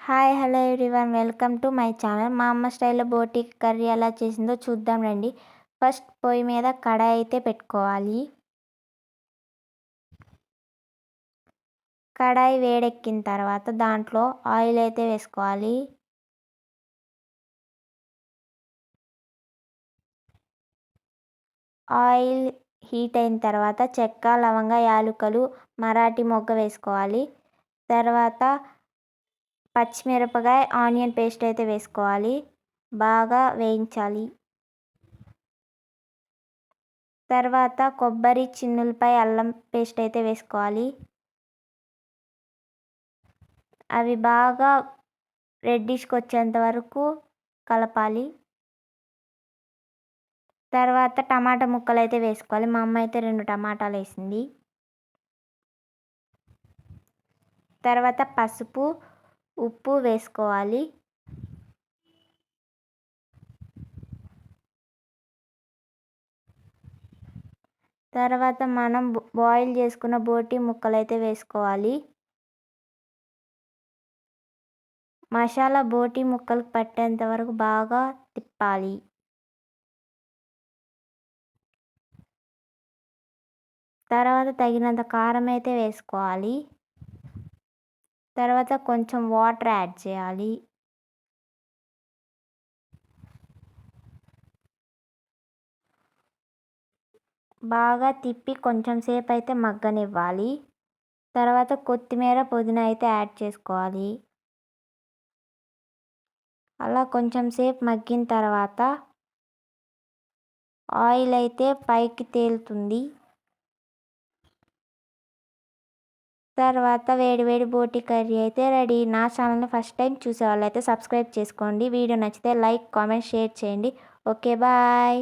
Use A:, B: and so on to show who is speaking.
A: Hi hello everyone. Welcome to my channel. మా అమ్మ స్టైల్లో బోటి కర్రీ ఎలా చేసిందో చూద్దాం రండి. ఫస్ట్ పొయ్యి మీద కడాయి అయితే పెట్టుకోవాలి. కడాయి వేడెక్కిన తర్వాత దాంట్లో ఆయిల్ అయితే వేసుకోవాలి. ఆయిల్ హీట్ అయిన తర్వాత చెక్క లవంగ యాలకులు మరాఠీ మొగ్గ వేసుకోవాలి. తర్వాత పచ్చిమిరపకాయ ఆనియన్ పేస్ట్ అయితే వేసుకోవాలి. బాగా వేయించాలి. తర్వాత కొబ్బరి చిన్నులపై అల్లం పేస్ట్ అయితే వేసుకోవాలి. అవి బాగా రెడ్డిష్కి వచ్చేంత వరకు కలపాలి. తర్వాత టమాటా ముక్కలు అయితే వేసుకోవాలి. మా అమ్మ అయితే రెండు టమాటాలు వేసింది. తర్వాత పసుపు ఉప్పు వేసుకోవాలి. తర్వాత మనం బాయిల్ చేసుకున్న బోటి ముక్కలు అయితే వేసుకోవాలి. మసాలా బోటి ముక్కలు పట్టేంత వరకు బాగా తిప్పాలి. తర్వాత తగినంత కారం అయితే వేసుకోవాలి. తర్వాత కొంచెం వాటర్ యాడ్ చేయాలి. బాగా తిప్పి కొంచెం సేపు అయితే మగ్గనివ్వాలి. తర్వాత కొత్తిమీర పుదీనా అయితే యాడ్ చేసుకోవాలి. అలా కొంచెం సేపు మగ్గిన తర్వాత ఆయిల్ అయితే పైకి తేలుతుంది. తర్వాత వేడి వేడి బోటి కర్రీ అయితే రెడీ. నా ఛానల్ని ఫస్ట్ టైం చూసే వాళ్ళైతే సబ్స్క్రైబ్ చేసుకోండి. వీడియో నచ్చితే లైక్ కామెంట్ షేర్ చేయండి. Okay bye.